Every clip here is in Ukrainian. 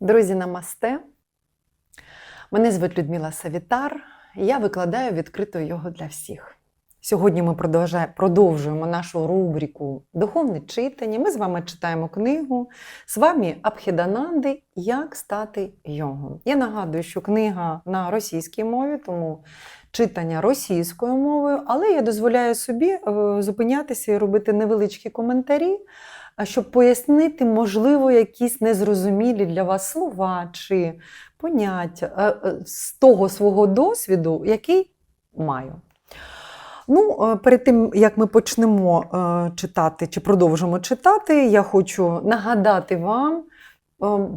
Друзі, намасте. Мене звуть Людмила Савітар, і я викладаю відкриту його для всіх. Сьогодні ми продовжуємо нашу рубрику Духовне читання. Ми з вами читаємо книгу з вами Абхідананди Як стати йогом. Я нагадую, що книга на російській мові, тому читання російською мовою, але я дозволяю собі е, зупинятися і робити невеличкі коментарі а щоб пояснити, можливо, якісь незрозумілі для вас слова чи поняття е, е, з того свого досвіду, який маю. Ну, е, перед тим, як ми почнемо читати чи продовжимо читати, я хочу нагадати вам,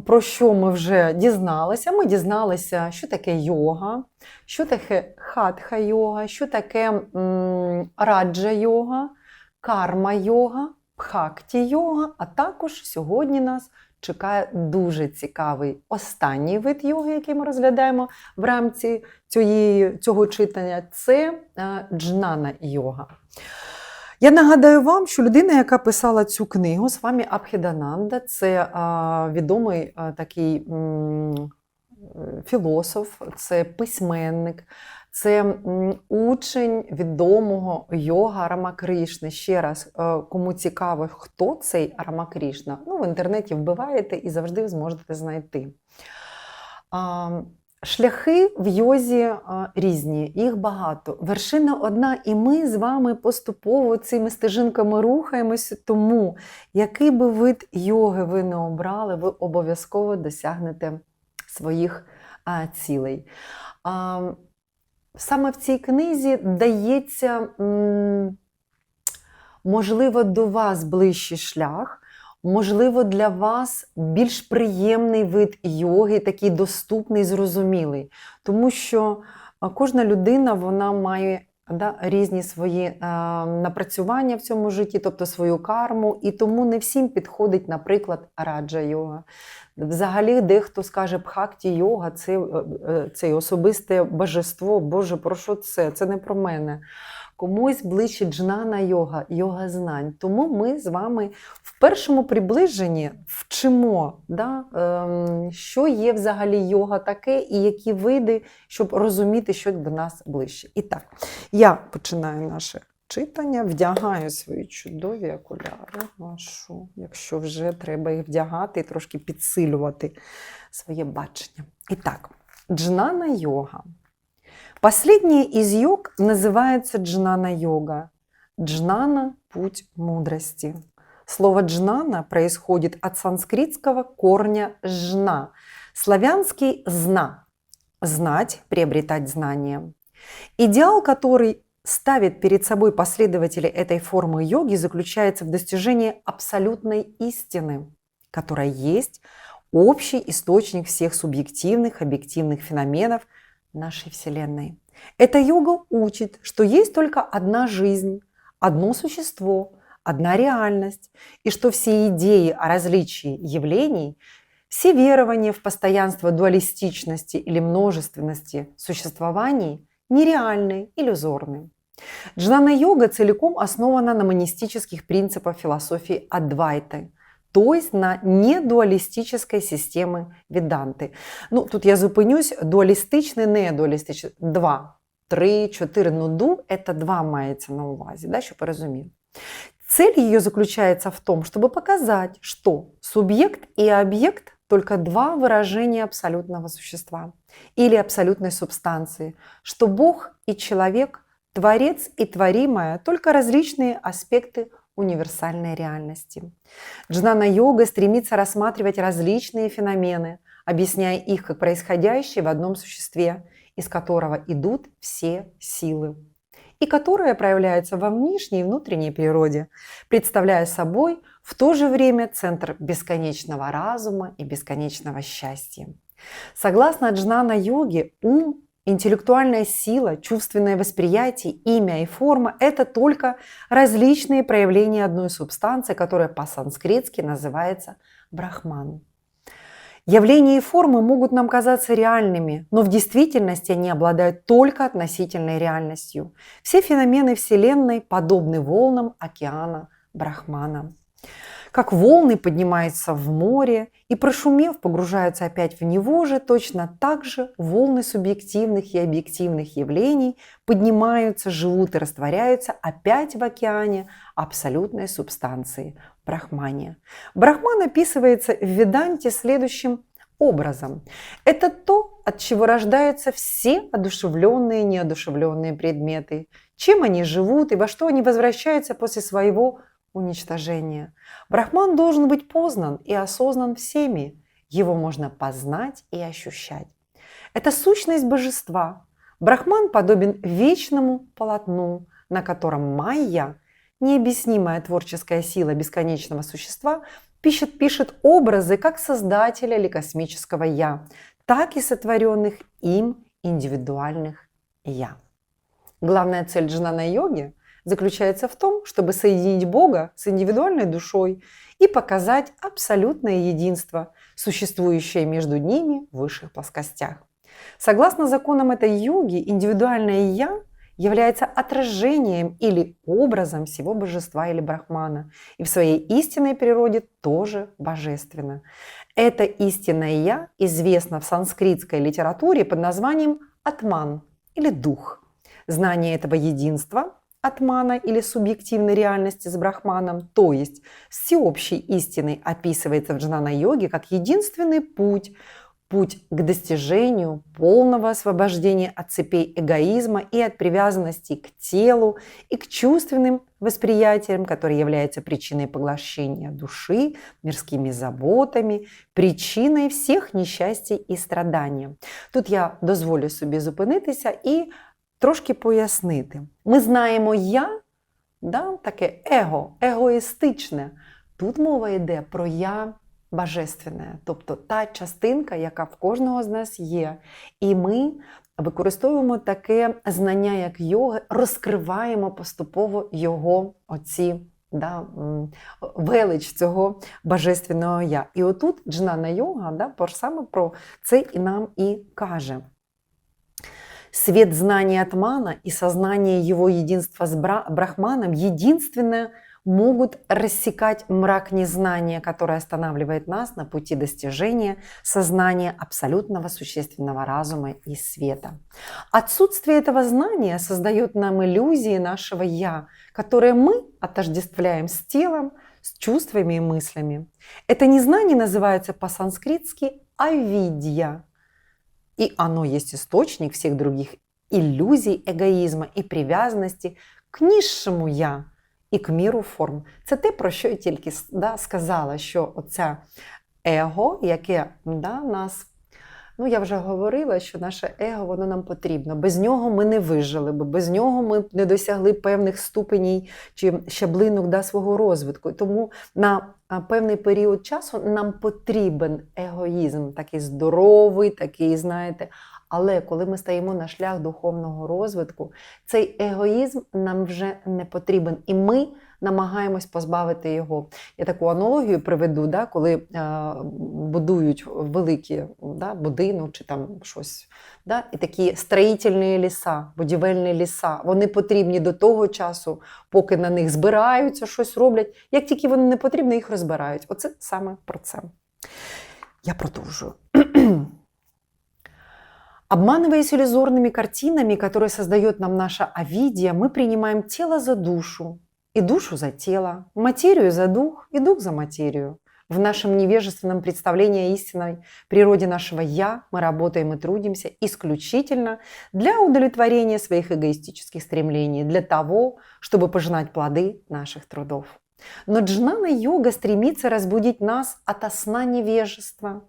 про що ми вже дізналися. Ми дізналися, що таке йога, що таке хатха йога, що таке раджа йога, карма йога, бхакті йога, а також сьогодні нас чекає дуже цікавий останній вид йоги, який ми розглядаємо в рамці цієї, цього читання це е, джнана йога. Я нагадаю вам, що людина, яка писала цю книгу, з вами Абхідананда, це е, відомий е, такий філософ, це письменник, це учень відомого йога Рамакришни. Ще раз, е, кому цікаво, хто цей Рамакришна, ну, в інтернеті вбиваєте і завжди зможете знайти. Шляхи в йозі різні, їх багато. Вершина одна, і ми з вами поступово цими стежинками рухаємося. Тому, який би вид йоги ви не обрали, ви обов'язково досягнете своїх цілей. Саме в цій книзі дається, можливо, до вас ближчий шлях. Можливо, для вас більш приємний вид йоги, такий доступний, зрозумілий. Тому що кожна людина вона має да, різні свої е, напрацювання в цьому житті, тобто свою карму, і тому не всім підходить, наприклад, раджа йога. Взагалі, дехто скаже бхакті йога, це, е, е, це особисте божество. Боже, про що це? Це не про мене. Комусь ближче джнана йога, йога знань. Тому ми з вами в першому приближенні вчимо, да, ем, що є взагалі йога таке і які види, щоб розуміти, що до нас ближче. І так, я починаю наше читання, вдягаю свої чудові окуляри. Ну, якщо вже треба їх вдягати і трошки підсилювати своє бачення. І так, джнана йога. Последняя из йог называется джнана-йога. Джнана – путь мудрости. Слово джнана происходит от санскритского корня жна, славянский зна – знать, приобретать знания. Идеал, который ставит перед собой последователи этой формы йоги, заключается в достижении абсолютной истины, которая есть общий источник всех субъективных, объективных феноменов – нашей Вселенной. Эта йога учит, что есть только одна жизнь, одно существо, одна реальность, и что все идеи о различии явлений, все верования в постоянство дуалистичности или множественности существований нереальны, иллюзорны. Джнана-йога целиком основана на монистических принципах философии Адвайты – то есть на недуалістичної системи Віданти. Ну, тут я зупинюсь, дуалістичне, не дуалістичне. Два, три, чотири. Ну, ду – це два мається на увазі, да, щоб розуміли. Цель ее заключается в том, чтобы показать, что субъект и объект – только два выражения абсолютного существа или абсолютной субстанции, что Бог и человек, Творец и творимое – только различные аспекты универсальной реальности. Джнана-йога стремится рассматривать различные феномены, объясняя их как происходящие в одном существе, из которого идут все силы, и которое проявляется во внешней и внутренней природе, представляя собой в то же время центр бесконечного разума и бесконечного счастья. Согласно джнана-йоге, ум Интеллектуальная сила, чувственное восприятие, имя и форма – это только различные проявления одной субстанции, которая по-санскритски называется брахман. Явления и формы могут нам казаться реальными, но в действительности они обладают только относительной реальностью. Все феномены Вселенной подобны волнам океана Брахмана. Как волны поднимаются в море и, прошумев, погружаются опять в него же, точно так же волны субъективных и объективных явлений поднимаются, живут и растворяются опять в океане абсолютной субстанции – Брахмане. Брахман описывается в Веданте следующим образом. Это то, от чего рождаются все одушевленные и неодушевленные предметы, чем они живут и во что они возвращаются после своего уничтожения. Брахман должен быть познан и осознан всеми. Его можно познать и ощущать. Это сущность божества. Брахман подобен вечному полотну, на котором майя, необъяснимая творческая сила бесконечного существа, пишет, пишет образы как создателя или космического «я», так и сотворенных им индивидуальных «я». Главная цель джнана-йоги заключается в том, чтобы соединить Бога с индивидуальной душой и показать абсолютное единство, существующее между ними в высших плоскостях. Согласно законам этой йоги, индивидуальное «я» является отражением или образом всего божества или брахмана, и в своей истинной природе тоже божественно. Это истинное «я» известно в санскритской литературе под названием «атман» или «дух». Знание этого единства атмана или субъективной реальности с брахманом, то есть всеобщей истиной, описывается в джнана-йоге как единственный путь, путь к достижению полного освобождения от цепей эгоизма и от привязанности к телу и к чувственным восприятиям, которые являются причиной поглощения души, мирскими заботами, причиной всех несчастий і страдання. Тут я дозволю собі зупинитися і трошки пояснити. Ми знаємо я, да, таке его, егоїстичне. Тут мова йде про я божественне, тобто та частинка, яка в кожного з нас є. І ми використовуємо таке знання, як йоги, розкриваємо поступово його оці. Да, велич цього божественного я. І отут джнана йога да, саме про це і нам і каже. Свет знания Атмана и сознание его единства с Брахманом единственное могут рассекать мрак незнания, который останавливает нас на пути достижения сознания абсолютного существенного разума и света. Отсутствие этого знания создает нам иллюзии нашего «я», которые мы отождествляем с телом, с чувствами и мыслями. Это незнание называется по-санскритски «авидья», и оно есть источник всех других иллюзий, эгоизма и привязанности к низшему я і к міру форм. Це те, про що я тільки да, сказала, що оце его, яке да, нас. Ну, я вже говорила, що наше его воно нам потрібно. Без нього ми не вижили бо без нього ми не досягли певних ступеней чи щаблинок да, свого розвитку. Тому на певний період часу нам потрібен егоїзм, такий здоровий, такий, знаєте. Але коли ми стаємо на шлях духовного розвитку, цей егоїзм нам вже не потрібен, і ми намагаємось позбавити його. Я таку аналогію приведу, да, коли е, будують великі да, будинок чи там щось. Да, І такі строїтельні ліса, будівельні ліса, вони потрібні до того часу, поки на них збираються, щось роблять. Як тільки вони не потрібні, їх розбирають. Оце саме про це. Я продовжую. Обманываясь иллюзорными картинами, которые создает нам наша Авидия, мы принимаем тело за душу, и душу за тело, материю за дух и дух за материю. В нашем невежественном представлении о истинной природе нашего «я» мы работаем и трудимся исключительно для удовлетворения своих эгоистических стремлений, для того, чтобы пожинать плоды наших трудов. Но джнана-йога стремится разбудить нас от сна невежества,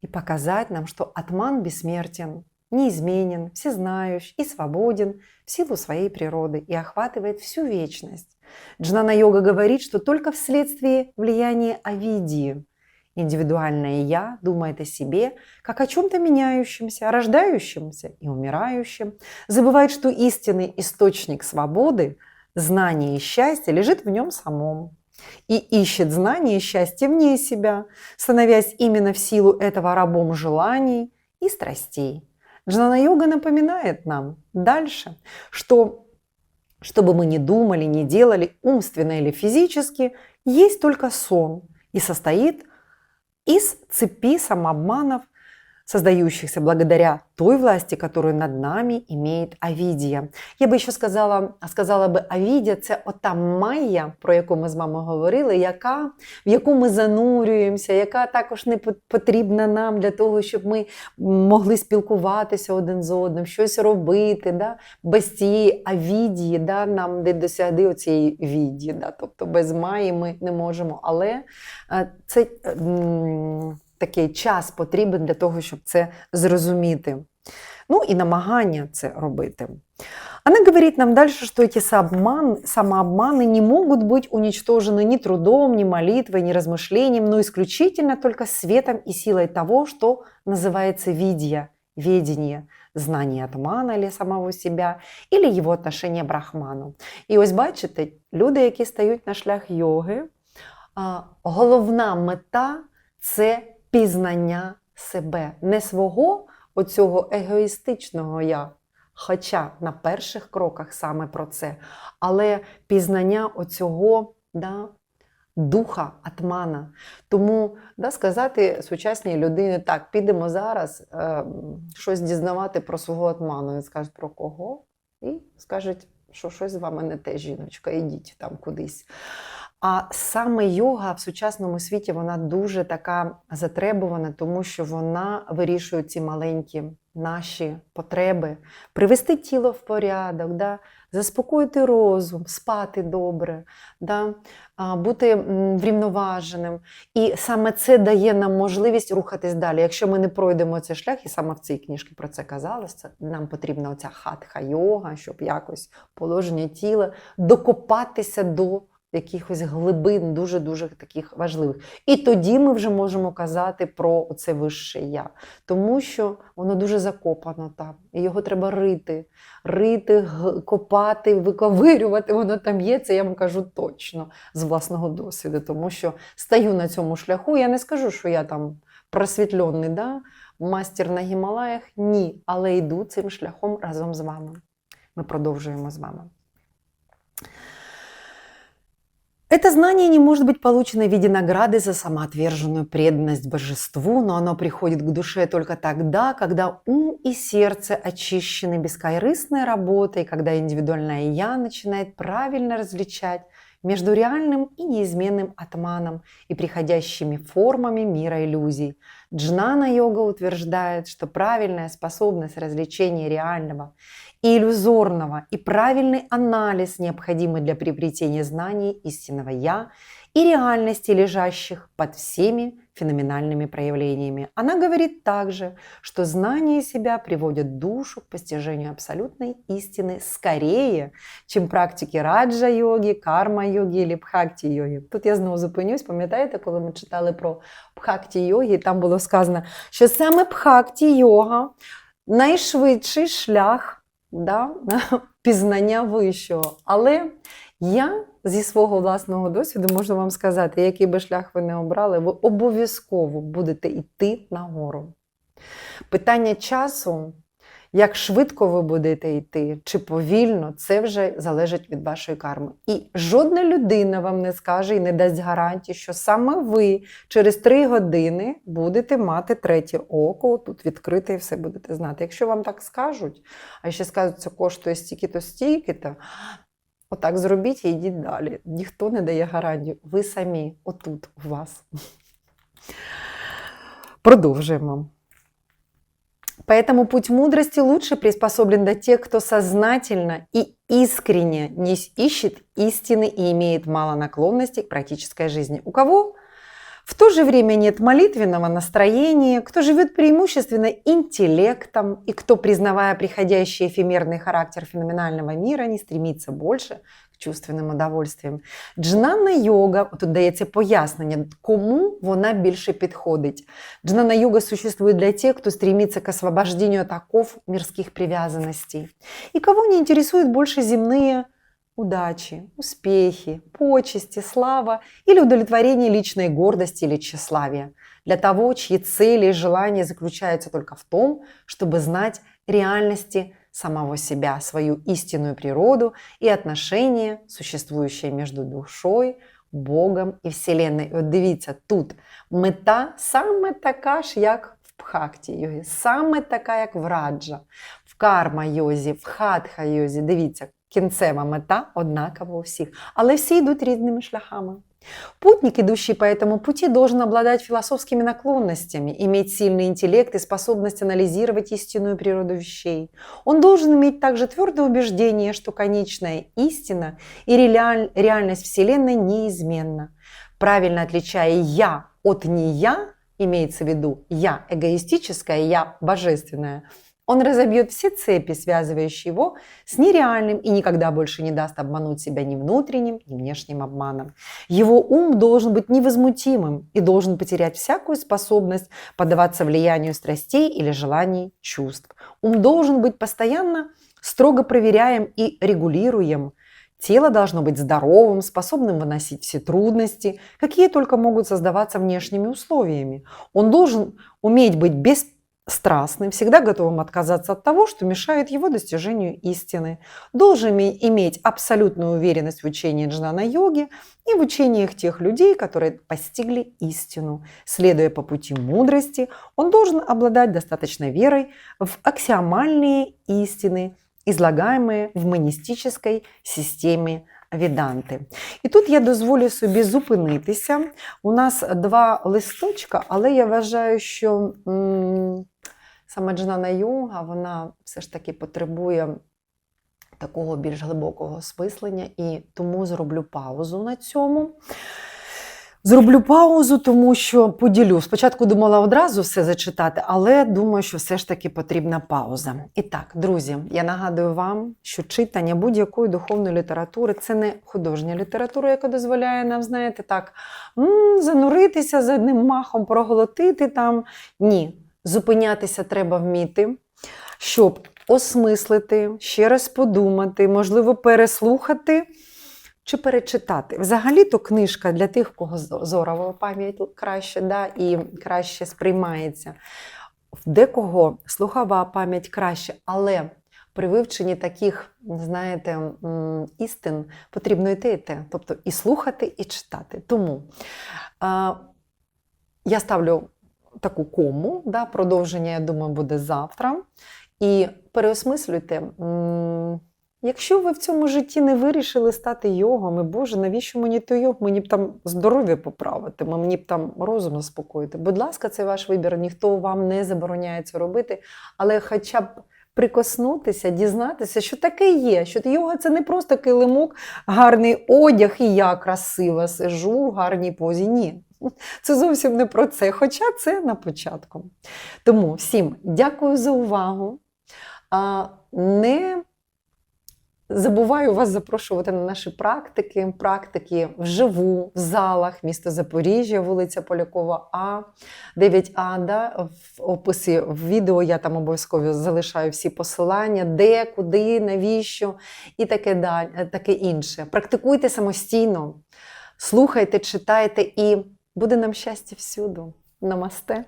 и показать нам, что Атман бессмертен, неизменен, всезнающий и свободен в силу своей природы и охватывает всю вечность. Джнана-йога говорит, что только вследствие влияния Авидии индивидуальное «я» думает о себе как о чем-то меняющемся, рождающемся и умирающем, забывает, что истинный источник свободы, знания и счастья лежит в нем самом и ищет знания и счастье вне себя, становясь именно в силу этого рабом желаний и страстей. Джнана-йога напоминает нам дальше, что что бы мы ни думали, ни делали, умственно или физически, есть только сон. И состоит из цепи самообманов, создающихся благодаря той власти, которую над нами имеет Авідія. Я би ще сказала, сказала би, Авідія це ота майя, про яку ми з вами говорили, яка, в яку ми занурюємося, яка також не потрібна нам для того, щоб ми могли спілкуватися один з одним, щось робити. Да? Без цієї авідії да, нам не досягти цієї віді. Да? Тобто без маї ми не можемо. Але е, це такий час потрібен для того, щоб це зрозуміти. Ну і намагання це робити. Она говорит нам дальше, что эти самообман, самообманы не могут быть уничтожены ни трудом, ни молитвой, ни размышлением, но исключительно только светом и силой того, что называется видия, ведение, знание атмана или самого себя, или его отношение брахману. І ось бачите, люди, які стають на шлях йоги, головна мета це пізнання себе, не свого оцього егоїстичного я. Хоча на перших кроках саме про це, але пізнання оцього да, духа, атмана. Тому да, сказати сучасній людині, так, підемо зараз е, щось дізнавати про свого атману. І скажуть про кого? І скажуть, що щось з вами не те, жіночка, ідіть там кудись. А саме йога в сучасному світі вона дуже така затребувана, тому що вона вирішує ці маленькі наші потреби, привести тіло в порядок, да? заспокоїти розум, спати добре, да? бути врівноваженим. І саме це дає нам можливість рухатись далі. Якщо ми не пройдемо цей шлях, і саме в цій книжці про це казалось, нам потрібна оця хатха йога, щоб якось положення тіла докопатися до якихось глибин, дуже-дуже таких важливих. І тоді ми вже можемо казати про це вище я. Тому що воно дуже закопано там. І його треба рити, рити, копати, виковирювати. Воно там є. Це я вам кажу точно з власного досвіду. Тому що стаю на цьому шляху. Я не скажу, що я там просвітлений, да? мастер на Гімалаях. Ні, але йду цим шляхом разом з вами. Ми продовжуємо з вами. Это знание не может быть получено в виде награды за самоотверженную преданность божеству, но оно приходит к душе только тогда, когда ум и сердце очищены бескорыстной работой, когда индивидуальное «я» начинает правильно различать между реальным и неизменным атманом и приходящими формами мира иллюзий. Джнана-йога утверждает, что правильная способность развлечения реального и иллюзорного, и правильный анализ, необходимый для приобретения знаний истинного «я» и реальности, лежащих под всеми феноменальными проявлениями. Она говорит также, что знание себя приводит душу к постижению абсолютной истины скорее, чем практики раджа-йоги, карма-йоги или бхакти-йоги. Тут я знову зупинюсь, пам'ятаєте, коли ми читали про бхакти-йоги, там було сказано, що саме бхакти-йога найшвидший шлях да, пізнання вищого. Але я зі свого власного досвіду можу вам сказати, який би шлях ви не обрали, ви обов'язково будете йти нагору. Питання часу як швидко ви будете йти, чи повільно, це вже залежить від вашої карми. І жодна людина вам не скаже і не дасть гарантії, що саме ви через три години будете мати третє око, тут відкрите і все будете знати. Якщо вам так скажуть, а ще скажуть, це коштує стільки-то, стільки-то, отак зробіть і йдіть далі. Ніхто не дає гарантію. Ви самі, отут у вас. Продовжуємо. Поэтому путь мудрости лучше приспособлен для тех, кто сознательно и искренне не ищет истины и имеет мало наклонностей к практической жизни. У кого в то же время нет молитвенного настроения, кто живет преимущественно интеллектом и кто, признавая приходящий эфемерный характер феноменального мира, не стремится больше чувственним удовольствием. Джнана йога, тут дається пояснення, кому вона більше підходить. Джнана йога существует для тех, кто стремится к освобождению от оков мирских привязанностей. И кого не интересуют больше земные удачи, успехи, почести, слава или удовлетворение личной гордости или тщеславия. Для того, чьи цели и желания заключаются только в том, чтобы знать реальности самого себя, свою истинную природу и отношения, существующие между душой, Богом і Вселенной. І от дивіться, тут мета саме така ж, як в Бхакті йогі, саме така, як в Раджа, в карма йозі, в хатха йозі. Дивіться, кінцева мета однакова у всіх, але всі йдуть різними шляхами. Путник, идущий по этому пути, должен обладать философскими наклонностями, иметь сильный интеллект и способность анализировать истинную природу вещей. Он должен иметь также твердое убеждение, что конечная истина и реаль- реальность Вселенной неизменна. Правильно отличая «я» от «не я», имеется в виду «я» эгоистическое, «я» божественное, он разобьет все цепи, связывающие его с нереальным и никогда больше не даст обмануть себя ни внутренним, ни внешним обманом. Его ум должен быть невозмутимым и должен потерять всякую способность поддаваться влиянию страстей или желаний чувств. Ум должен быть постоянно строго проверяем и регулируем. Тело должно быть здоровым, способным выносить все трудности, какие только могут создаваться внешними условиями. Он должен уметь быть бесстрастным, всегда готовым отказаться от того, что мешает его достижению истины. Должен име- иметь абсолютную уверенность в учении джнана-йоги и в учениях тех людей, которые постигли истину. Следуя по пути мудрости, он должен обладать достаточной верой в аксиомальные истины, излагаемые в монистической системі Віданти. І тут я дозволю собі зупинитися. У нас два листочка, але я вважаю, що м, саме Джнана Йога, вона все ж таки потребує такого більш глибокого осмислення, і тому зроблю паузу на цьому. Зроблю паузу, тому що поділю. Спочатку думала одразу все зачитати, але думаю, що все ж таки потрібна пауза. І так, друзі, я нагадую вам, що читання будь-якої духовної літератури це не художня література, яка дозволяє нам, знаєте, так м, зануритися за одним махом, проголотити там. Ні, зупинятися треба вміти, щоб осмислити, ще раз подумати, можливо, переслухати чи перечитати. Взагалі-то книжка для тих, кого зорова пам'ять краще да, і краще сприймається. В декого слухова пам'ять краще, але при вивченні таких, знаєте, істин потрібно і те, і те, тобто і слухати, і читати. Тому е, я ставлю таку кому, да, продовження, я думаю, буде завтра. І переосмислюйте. Якщо ви в цьому житті не вирішили стати йогом, Боже, навіщо мені той йог? Мені б там здоров'я поправити, мені б там розум заспокоїти. Будь ласка, це ваш вибір, ніхто вам не забороняє це робити, але хоча б прикоснутися, дізнатися, що таке є, що йога це не просто килимок, гарний одяг, і я красива сижу в гарній позі. Ні. Це зовсім не про це, хоча це на початку. Тому всім дякую за увагу. Не Забуваю вас запрошувати на наші практики, практики вживу, в залах, місто Запоріжжя, вулиця Полякова, А, 9А. Да? В описі в відео я там обов'язково залишаю всі посилання, де, куди, навіщо і таке, таке інше. Практикуйте самостійно, слухайте, читайте і буде нам щастя всюду. Намасте!